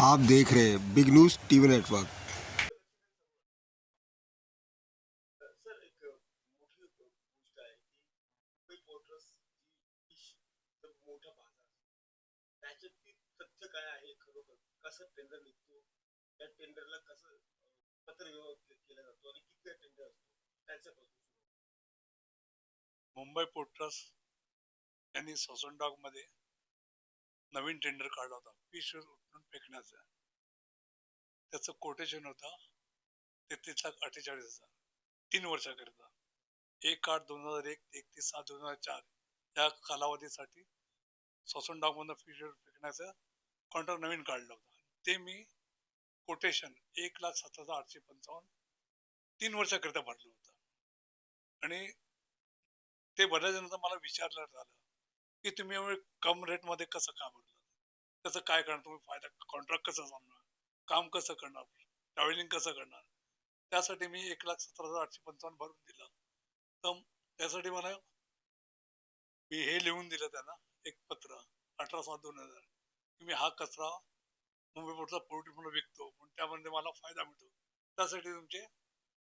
आप देख रहे हैं बिग न्यूज टीवी नेटवर्क एक मोठी गोष्ट आहे मुंबई पोर्टर्स तथ्य काय आहे खरोखर कसं टेंडर निघतो त्या टेंडरला कसं पत्र केला जातो आणि टेंडर असतो मुंबई पोर्ट ट्रस्ट यांनी सॉसन डॉगमध्ये नवीन टेंडर काढला होता. फिश फेकण्याचा त्याचं कोटेशन होतं तेहतीस लाख अठ्ठेचाळीस हजार. तीन वर्षाकरिता. एक आठ दोन हजार एक एकतीस सात दोन हजार चार. या कालावधीसाठी सोसून डॉग फिशर फेकण्याचं कॉन्ट्रॅक्ट नवीन काढलं होतं. ते मी कोटेशन एक लाख सत्तर हजार आठशे पंचावन्न तीन वर्षाकरिता भरलं होतं. आणि ते भरल्याच्यानंतर मला विचारलं झालं की तुम्ही एवढे कम रेटमध्ये कसं का भरलं त्याचा काय करणार? तुम्ही फायदा कॉन्ट्रॅक्ट कसं सांगणार काम कसं करणार? ट्रॅव्हलिंग कसं करणार? त्यासाठी मी एक लाख सतरा हजार आठशे पंचावन्न भरून दिलं. तर त्यासाठी मला मी हे लिहून दिलं त्यांना एक पत्र अठरा सात दोन हजार. की मी हा कचरा मुंबई पोर्टचा पोल्ट्री म्हणून विकतो पण त्यामध्ये मला फायदा मिळतो. त्यासाठी तुमचे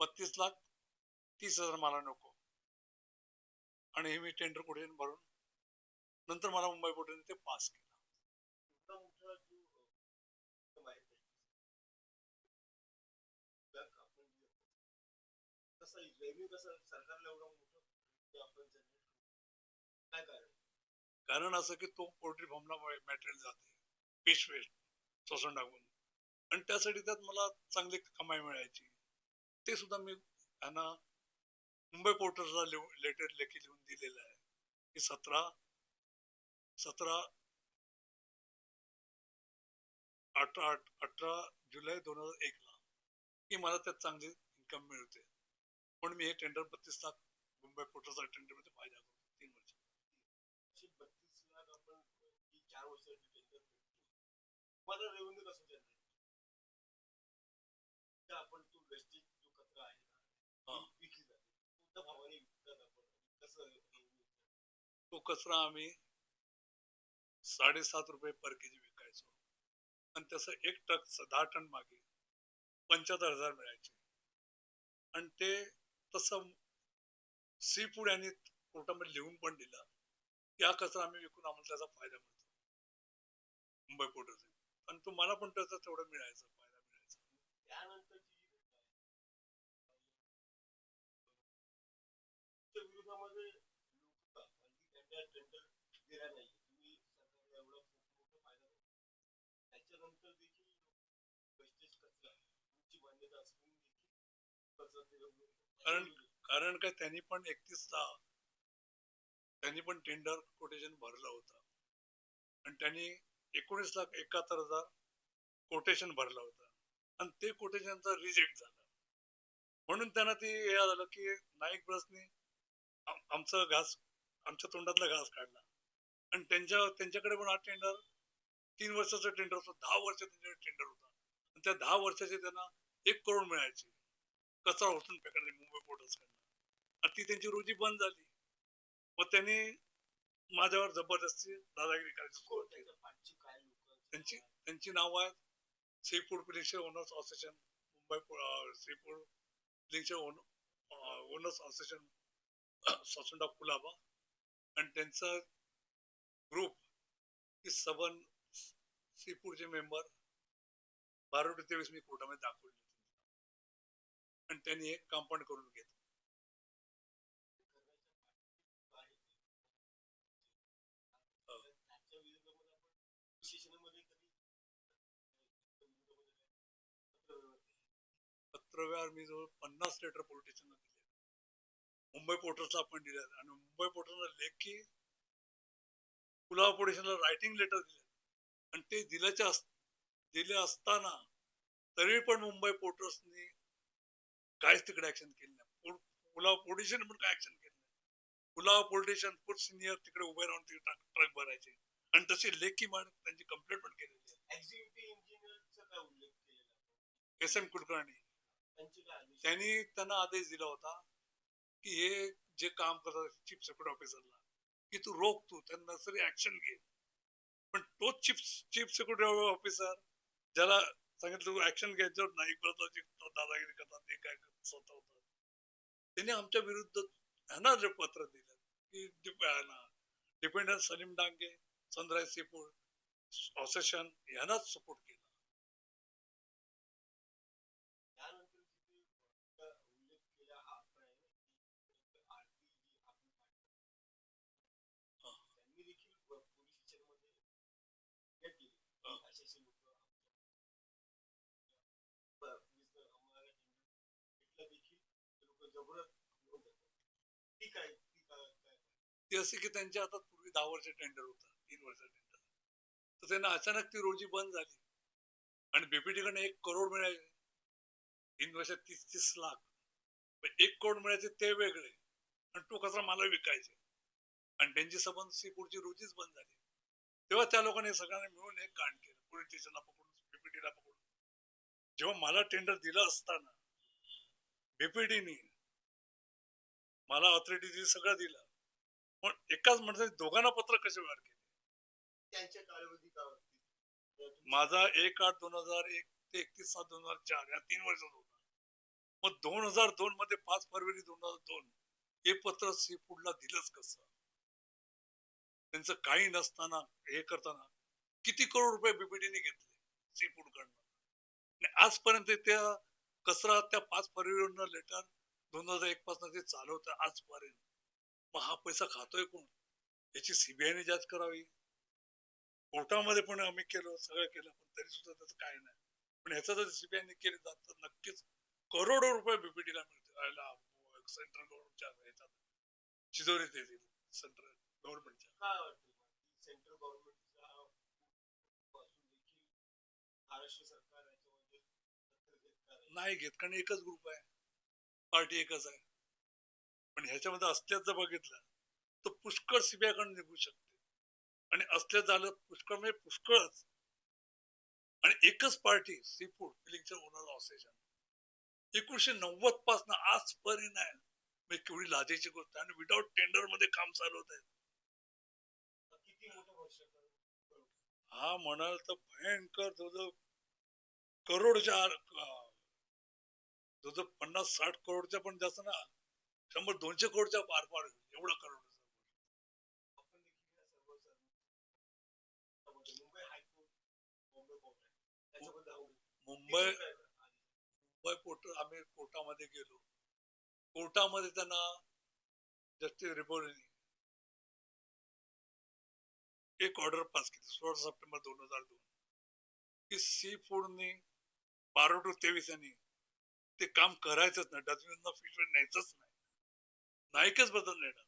बत्तीस लाख तीस हजार मला नको. आणि हे मी टेंडर कुठे भरून नंतर मला मुंबई बोर्डाने ते पास केलं. कारण? असं की तो पोल्ट्री फार्मला मटेरियल जाते. फिश वेस्ट टाकून आणि त्यासाठी त्यात मला चांगली कमाई मिळायची. ते सुद्धा मी त्यांना मुंबई पोर्टरला लेटर लेखी लिहून दिलेलं आहे. की सतरा सतरा अठरा अठरा जुलै दोन हजार एक ला की मला त्यात चांगली इन्कम मिळते. म्हणून मी हे टेंडर बत्तीस लाख मुंबई पोर्टरचा टेंडरमध्ये फायदा करतो तीन वर्ष. तो जो कचरा आम्ही साडेसात रुपये पर केजी विकायचो. आणि त्याचं एक ट्रक दहा टन मागे पंच्याहत्तर हजार मिळायचे. आणि ते तसं सी फूड यांनी कोर्टामध्ये लिहून पण दिला. या कचरा आम्ही विकून आम्हाला त्याचा फायदा मिळतो. मुंबई पोर्टाचा आणि तो मला पण त्याचा तेवढं मिळायचं फायदा मिळायचा. त्यानंतरची जी त्याच्यानंतर कारण कारण काय त्यांनी पण एकतीस दहा त्यांनी पण टेंडर कोटेशन भरलं होतं. आणि त्यांनी एकोणीस लाख एकाहत्तर हजार कोटेशन भरलं होतं. आणि ते कोटेशनचा रिजेक्ट झालं. म्हणून त्यांना ते हे झालं की नाईक ब्रसने आमचं घास आमच्या तोंडातला घास काढला. आणि त्यांच्या त्यांच्याकडे पण हा टेंडर तीन वर्षाचा टेंडर होता. दहा वर्ष त्यांच्याकडे टेंडर होता. आणि त्या दहा वर्षाचे त्यांना एक करोड मिळायचे. कचरा उचलून फेकायला मुंबई पोर्टर्स ती त्यांची रोजी बंद झाली. मग त्यांनी माझ्यावर जबरदस्ती दादागिरी करायची काय लोक त्यांची त्यांची नाव आहेत. Seafood owners association Mumbai Shripur food पिलिंगचे owners association ससुंडा कुलाबा. आणि त्यांचा ग्रुप ही सबन सी फूडचे मेंबर बारा तेवीस मी कोर्टामध्ये दाखवले. आणि त्यांनी एक कंपाऊंड करून घेतलं. पत्रव्यवहार मी जवळ पन्नास लेटर पोलिटिशियन दिले मुंबई पोर्टर्सला आपण दिले आणि मुंबई पोर्टर्सला लेखी कुलाबा पोलिटिशियनला रायटिंग लेटर दिले आणि ते दिल्याच्या अस- दिले असताना तरी पण मुंबई पोर्टर्सनी काहीच तिकडे ऍक्शन केली नाही. कुलाबा पोलिटिशियन पण काय ऍक्शन केली नाही. कुलाबा पोलिटिशियन फूड सिनियर तिकडे उभे राहून तिकडे ट्रक भरायचे. आणि तसे लेखी मान त्यांची कंप्लेंट पण केलेली? S M Kulkarni? त्यांनी त्यांना आदेश दिला होता की हे जे काम करतात चीफ सेक्युरिटी ऑफिसरला की तू रोख तू त्यांना नर्सरी ऍक्शन घे. पण तोच चीफ चीफ सेक्युरिटी ऑफिसर ज्याला सांगितलं ऍक्शन घ्यायच्यावर नाही दादागिरी करतात ते काय करतात, स्वतः त्यांनी आमच्या विरुद्ध ह्यांना जे पत्र दिलं की dependent Salim Dange sunrise seafood association यांनाच सपोर्ट केला त्यानंतर तिथे अ, उल्लेख केला हा private आरती जी आपण हा. त्यांनी देखील प- पोलीस स्टेशनमध्ये फिर्याद केली हा. असे असे लोक आम्हाला भेटला देखील ते असे की त्यांच्या हातात पूर्वी दहा वर्ष टेंडर होता तीन वर्ष टेंडर तर त्यांना अचानक ती रोजी बंद झाली. आणि बीपीटी कडे एक करोड मिळाले. तीन वर्षात तीस तीस लाख. पण एक करोड मिळायचे ते वेगळे. आणि तो कचरा मला विकायचे. आणि त्यांची संबंध पुढची रोजीच बंद झाली. तेव्हा त्या लोकांनी सगळ्यांना मिळून एक कांड केलं. पोलीस स्टेशनला पकडून बीपीटीला पकडून. जेव्हा मला टेंडर दिलं असताना बीपीटीनी मला ऑथॉरिटी दिली सगळं दिलं. पण एकाच म्हणजे दोघांना पत्र कसे व्यवहार केले? माझा एक आठ दोन हजार एक ते एकतीस सात दोन हजार चार या तीन वर्षात होता. मग दोन हजार दोन मध्ये पाच फरवरी दोन हजार दोन हे पत्र सी फूडला दिलंच कसं? त्यांचं काही नसताना हे करताना किती करोड रुपये बीपीटीने घेतले सी फूड कडनं आणि आजपर्यंत त्या कचरा त्या पाच फरवरीवरनं लेटर दोन हजार एक पासून ते चालवतं आजपर्यंत मग हा पैसा खातोय कोण? याची सीबीआयने जाच करावी. कोर्टामध्ये पण आम्ही केलं सगळं केलं पण तरी सुद्धा त्याचं काय नाही. पण ह्याचं जर सीबीआयने केलं जात तर नक्कीच करोडो रुपये बीपीटीला मिळतील. सेंट्रल गव्हर्नमेंटच्या ह्याच्यात चिजोरीत येतील सेंट्रल गव्हर्नमेंटच्या सेंट्रल नाही. नाही घेत कारण एकच ग्रुप आहे. पार्टी एकच आहे. पण ह्याच्यामध्ये असल्याचं बघितलं तर पुष्कळ सीबीआयकडे निघू शकते. आणि असल्यात झालं पुष्कळ म्हणजे पुष्कळच. आणि एकच पार्टी सी फूड फिलिंगच्या ओनर एकोणीशे नव्वदपासून आजपर्यंत आहे म्हणजे केवढी लाजेची गोष्ट आहे. आणि विदाऊट टेंडरमध्ये काम आहे किती मोठं भ्रष्टाचार हा म्हणाल तर भयंकर जवळजवळ करोडच्या जवळजवळ पन्नास साठ करोडच्या पण जास्त ना शंभर दोनशे करोडच्या पार पार एवढा करोड मुंबई मुंबई तिथे मुंबई कोर्ट आम्ही कोर्टामध्ये गेलो. कोर्टामध्ये त्यांना जस्टिस रिपोर्टनी एक ऑर्डर पास केली सोळा सप्टेंबर दोन हजार दोन. की सी फूडनी बारा टू तेवीस यांनी ते काम करायचंच नाही. डस्टबिन फिश न्यायचंच नाही. नाईकच बदल नेणार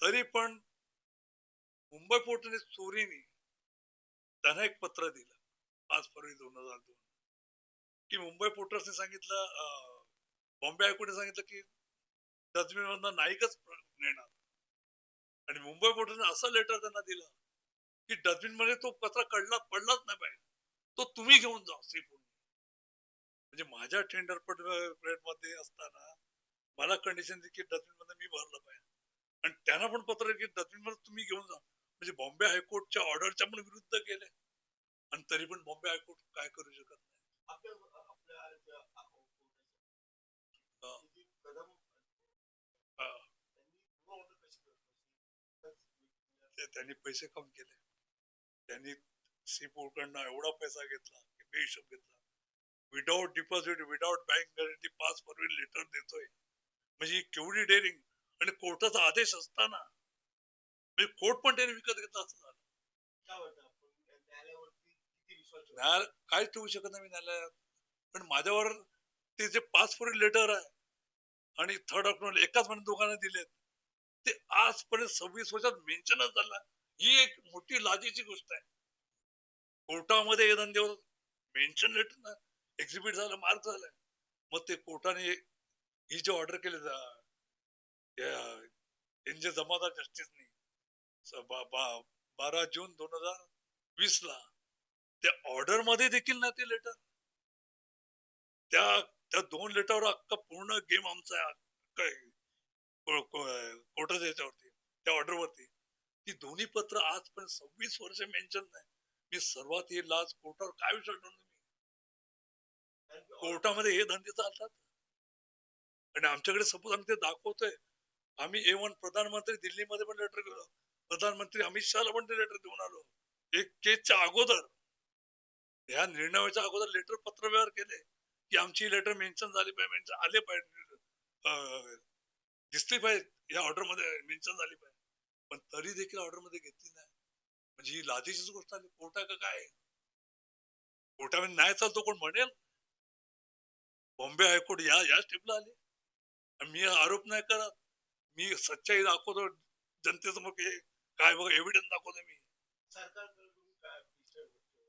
तरी पण मुंबई पोर्टने चोरीने त्यांना एक पत्र दिलं. पाच फरवरी दोन हजार दोन. की मुंबई पोर्टर्सने सांगितलं बॉम्बे हायकोर्टने सांगितलं की डस्टबिन मधनं नाईकच नेणार. आणि मुंबई पोर्टरने असं लेटर त्यांना दिलं की डस्टबिनमध्ये तो कचरा कडला पडलाच नाही पाहिजे तो तुम्ही घेऊन जा सी म्हणजे माझ्या टेंडरमध्ये असताना मला कंडिशन की डस्टबिनमध्ये मी भरलं पाहिजे आणि त्यांना पण पत्र आहे की डस्टबिनमध्ये तुम्ही घेऊन जा. म्हणजे बॉम्बे हायकोर्टच्या ऑर्डरच्या पण विरुद्ध गेले. आणि तरी पण बॉम्बे हायकोर्ट काय करू शकत नाही. त्यांनी त्यांनी पैसे कम केले. त्यांनी सी कडनं एवढा पैसा घेतला की बेहिशोब घेतला. Without deposit without bank guarantee पाच फरवरी लेटर देतोय. म्हणजे केवढी डेअरिंग आणि कोर्टाचा आदेश असताना म्हणजे कोर्ट पण त्याने विकत घेतला असं झालं न्यायालय काय ठेवू शकत नाही मी न्यायालयात. पण माझ्यावर ते जे पाच फोरी लेटर आहे आणि थर्ड ऑक्टोबर एकाच महिन्यात दोघांना दिलेत ते आजपर्यंत सव्वीस वर्षात मेन्शनच झाला. ही एक मोठी लाजेची गोष्ट आहे. कोर्टामध्ये हे धंद्यावर मेन्शन लेटर एक्झिबिट झालं मार्क झालं. मग ते कोर्टाने ही जे ऑर्डर केले यांचे जमादार जस्टिसनी बारा जून दोन हजार वीस ला त्या ऑर्डरमध्ये देखील ना ते लेटर त्या त्या दोन लेटरवर अख्खा पूर्ण गेम आमचा आहे कोर्टाच्या याच्यावरती त्या ऑर्डर वरती. ती दोन्ही पत्र आजपर्यंत सव्वीस वर्ष मेन्शन नाही. मी सर्वात ही लाच कोर्टावर काय विचारणार कोर्टामध्ये हे धंदे चालतात. आणि आमच्याकडे सपोज आम्ही ते दाखवतोय. आम्ही ए वन प्रधानमंत्री दिल्लीमध्ये पण लेटर गेलो प्रधानमंत्री अमित शहाला पण ते लेटर देऊन आलो. एक केसच्या अगोदर ह्या निर्णयाच्या अगोदर लेटर पत्र व्यवहार केले. की आमची लेटर मेन्शन झाली पाहिजे मेन्शन आले पाहिजे. दिसली पाहिजे या ऑर्डरमध्ये मेन्शन झाली पाहिजे. पण तरी देखील ऑर्डरमध्ये घेतली नाही. म्हणजे ही लादीचीच गोष्ट आली कोर्टा का काय? कोर्टामध्ये नाही चालतो कोण म्हणेल? बॉम्बे हायकोर्ट या या स्टेपला आले. मी आरोप नाही करत. मी सच्चाई दाखवतो जनतेसमोर काय बघा एव्हिडन्स दाखवतो मी?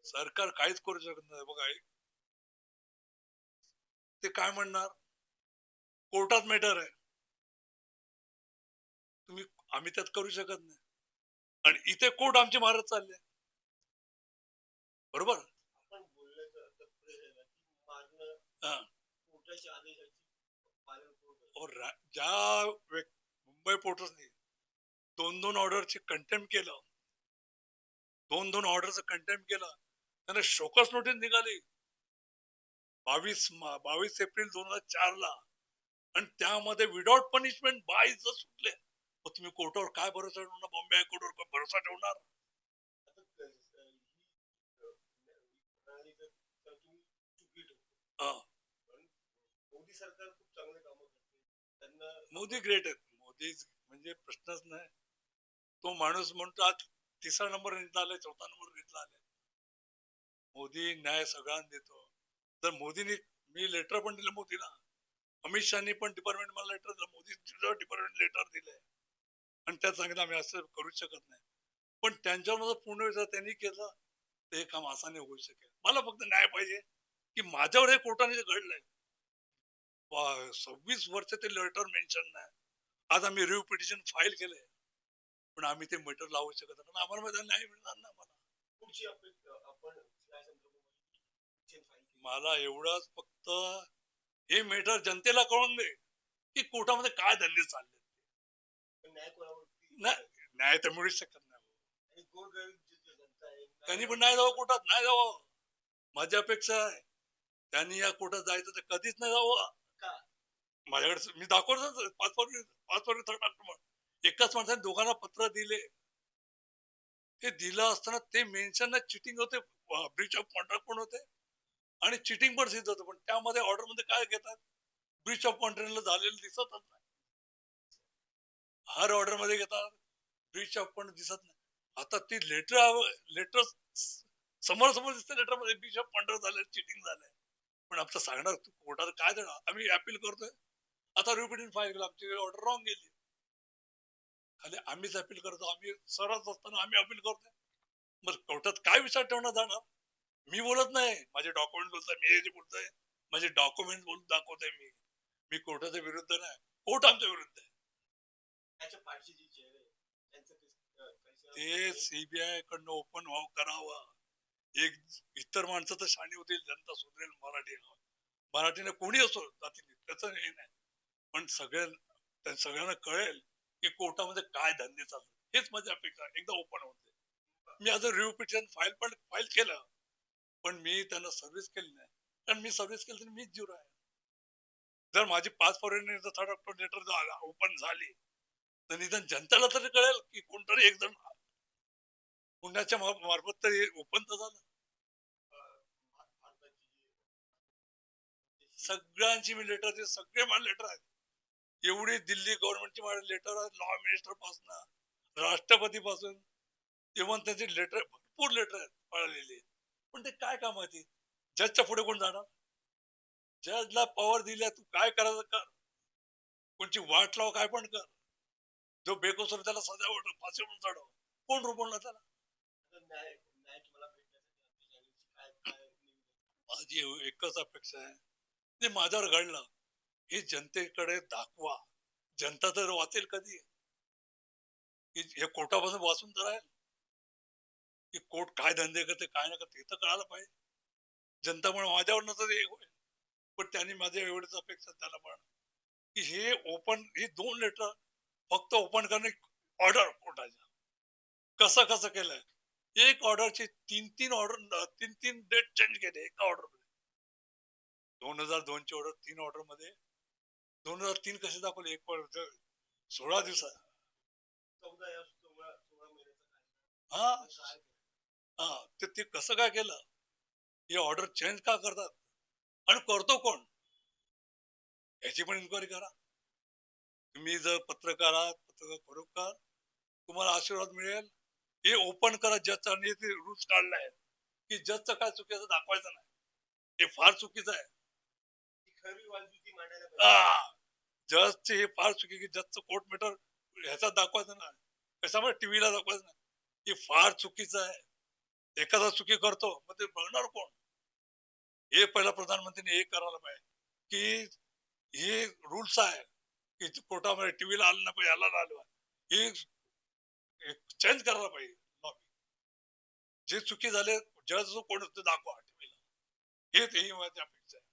सरकार काहीच करू शकत नाही. बघा. ते काय म्हणणार? कोर्टात मॅटर आहे. तुम्ही आम्ही त्यात करू शकत नाही. आणि इथे कोर्ट आमचे मारत चालले बरोबर? हा. कोर्टाच्या आदेशाची पालन करून और ज्या मुंबई पोर्टर्सनी दोन दोन ऑर्डरचे कंटेम्प केलं दोन दोन ऑर्डरचं कंटेम्प केलं त्यांना शोकस नोटीस निघाली. बावीस बावीस एप्रिल दोन हजार चार ला आणि त्यामध्ये विदाउट पनिशमेंट बाईच सुटले मग तुम्ही कोर्टावर काय भरोसा ठेवणार? बॉम्बे हायकोर्टवर काय भरोसा ठेवणार? आता अ, प्रणाली जर जर तुम्ही चुकी ठेवतो हा. पण मोदी सरकार खूप चांगले काम करते. त्यांना मोदी ग्रेट आहेत. मोदी म्हणजे प्रश्नच नाही. तो माणूस म्हणतो आज तिसरा नंबर घेतला आलाय चौथा नंबर घेतला आलाय. मोदी न्याय सगळ्यांना देतो. तर मोदीनी मी लेटर पण दिलं मोदीला. अमित शहानी पण डिपार्टमेंट मला लेटर दिलं. मोदी डिपार्टमेंट लेटर दिलंय. आणि त्यात सांगितलं आम्ही असं करू शकत नाही. पण त्यांच्यावर माझा पूर्ण विचार त्यांनी केलं ते काम आसाने होऊ शकेल. मला फक्त न्याय पाहिजे की माझ्यावर हे कोर्टाने जे घडलंय सव्वीस वर्ष ते लेटर मेन्शन नाही. आज आम्ही रिव्ह पिटिशन फाईल केलंय. पण आम्ही ते मीटर लावू शकत नाही. आम्हाला माहिती नाही न्याय मिळणार ना मला मला एवढाच फक्त हे मीटर जनतेला कळून दे की कोर्टामध्ये काय धंदे चालले न्याय नाही तर मिळू शकत नाही. त्यांनी पण नाही जावं कोर्टात नाही जावं. माझी अपेक्षा आहे त्यांनी या कोर्टात जायचं तर कधीच नाही जावं. माझ्याकडे मी दाखवतो पाच वर्ष पाच वर्ष थर्ड एकाच माणसाने दोघांना पत्र दिले. ते दिलं असताना ते मेन्शन चिटिंग होते. ब्रिच ऑफ कॉन्ट्रॅक्ट पण होते. आणि चिटिंग पण सिद्ध होतं. पण त्यामध्ये ऑर्डरमध्ये काय घेतात? ब्रिच ऑफ कॉन्ट्रॅक्टला झालेलं दिसतच नाही. हर ऑर्डरमध्ये घेतात. ब्रिच ऑफ कॉन्ट्रॅक्ट दिसत नाही. आता ती लेटर लेटर समोर समोर दिसते लेटरमध्ये. ब्रिच ऑफ कॉन्ट्रॅक्ट झाले चिटिंग झालंय पण आमचं सांगणार तू कोर्टात काय देणार? आम्ही अपील करतोय. आता रिपिटिंग फाईल केलं आमची ऑर्डर रॉंग गेली. खाली आम्हीच अपील करतो आम्ही सरच असताना आम्ही अपील करतोय. मग कोर्टात काय विचार ठेवण्यात जाणार? मी बोलत नाही. माझे डॉक्युमेंट बोलतोय मी हे बोलतोय. माझे डॉक्युमेंट बोलून दाखवतोय मी. मी कोर्टाच्या विरुद्ध नाही. कोर्ट आमच्या विरुद्ध आहे. ते सीबीआय कडनं ओपन व्हाव करावं. एक इतर माणसं तर शाणी होतील जनता सुधरेल मराठी मराठीने कोणी असो जातीने. त्याचं हे नाही. पण सगळ्या सगळ्यांना कळेल की कोर्टामध्ये काय धंदे चालतात हेच माझी अपेक्षा एकदा ओपन होते मी आज रिव्ह्यू फाईल पण फाईल केलं पण मी त्यांना सर्व्हिस केली नाही. कारण मी सर्व्हिस केली तरी मीच जीव आहे जर माझी पाच foreign third October letter open झाली तर निदान जनतेला तरी कळेल की कोणतरी एक जण पुण्याच्या मार्फत तरी ओपन तर झालं. सगळ्यांची मी लेटर सगळे मला लेटर आहेत एवढी दिल्ली गव्हर्नमेंटची माझ्या लेटर आहेत लॉ मिनिस्टरपासून राष्ट्रपती पासून इव्हन त्यांचे लेटर भरपूर लेटर आहेत पळालेली. पण ते काय काम आहे जजच्या पुढे कोण जाणार? जजला पॉवर दिल्या तू काय करायचं कर? कोणची वाट लाव काय पण कर. जो बेकोसर त्याला सजा वाट फाशी म्हणून चढव कोण रुपवणार त्याला? काय माझी एकच अपेक्षा आहे. ते माझ्यावर घडलं. हे जनतेकडे दाखवा. जनता तर वाचेल कधी? हे कोर्टापासून वाचून तर राहील. की कोर्ट काय धंदे करते काय नाही करते हे तर कळायला पाहिजे. जनता म्हणून माझ्यावर नसतं हे होईल. पण त्यांनी माझ्या एवढीच अपेक्षा त्याला पण. की हे ओपन हे दोन लेटर फक्त ओपन करणे ऑर्डर कोर्टाच्या कसं कसं केलंय? एक ऑर्डरचे तीन तीन ऑर्डर तीन तीन डेट चेंज केले एका ऑर्डरमध्ये. दोन हजार दोनची ऑर्डर तीन ऑर्डरमध्ये. दोन हजार तीन कसे दाखवले? एक order सोळा महिन्याचा हा. हा. तर ते कसं काय केलं? हे ऑर्डर चेंज का करतात? आणि करतो कोण? याची पण इन्क्वायरी करा. तुम्ही जर पत्रकार आहात पत्रकार खरोखर तुम्हाला आशीर्वाद मिळेल. हे ओपन करा. जजचा आणि ते रूल्स काढले आहेत. की जजचं काय चुकीचं दाखवायचं नाही. हे फार चुकीचं आहे. जजचे हे फार चुकी की जजचं कोर्ट मॅटर ह्याचा दाखवायचं ना कशामुळे टीव्हीला दाखवायचं ना हे फार चुकीचं आहे. एखादा चुकी करतो मग ते बघणार कोण? हे पहिला प्रधानमंत्रीने हे करायला पाहिजे की हे रूल्स आहे की कोर्टामध्ये टीव्हीला आलं नाही पाहिजे याला ना आलं हे चेंज करायला पाहिजे. जे चुकी झाले जज जो कोण दाखवा टीव्हीला हे ते ही माझी अपेक्षा आहे.